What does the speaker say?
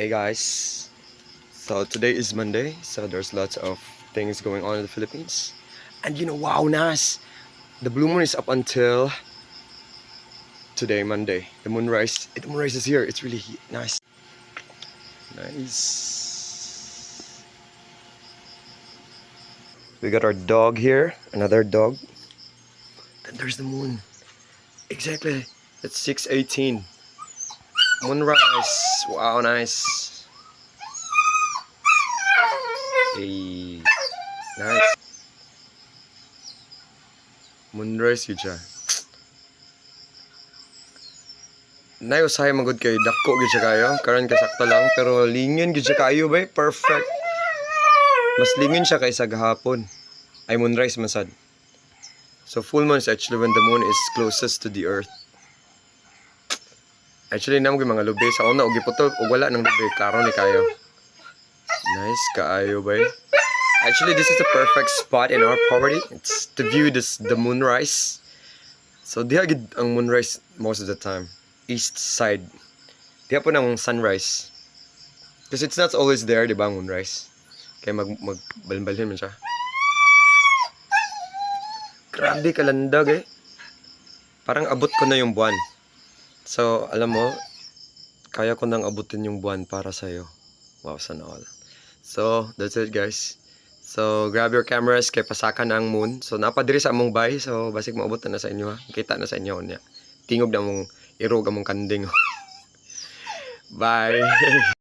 Hey guys, so today is Monday, so there's lots of things going on in the Philippines. And you know, wow, Nas, the blue moon is up until today, Monday. The moonrise, the moonrise is here. It's really nice. Nice. We got our dog here, another dog. Then there's the moon. Exactly. It's 618. Moonrise. Wow, nice. Hey. Nice. Moonrise yun siya. Nay usahay magud kay dako gid siya kayo. Karon kasakto lang pero lingin gid siya kayo bay. Perfect. Mas lingin siya kaysa gahapon. Ay moonrise man sad. So full moon is actually when the moon is closest to the earth. Actually, namo mga lubi sa una og giputol og wala nang lubi klaro ni kayo. Nice kaayo bay. Actually, this is the perfect spot in our property. It's to view this the moonrise. So diha gid ang moonrise most of the time. East side. Diha po ng sunrise. Because it's not always there, di ba, ang moonrise. Kaya mag magbalbalhin man siya. Grabe kalandag eh. Parang abot ko na yung buwan. So, alam mo, kaya ko nang abutin yung buwan para sa'yo. Wow, sana all. So, that's it guys. So, grab your cameras kay pasaka na ang moon. So, napadiri sa among bay. So, basig maabot na, na sa inyo ha. Kita na sa inyo niya. Tingog na mong irog among kanding. Bye!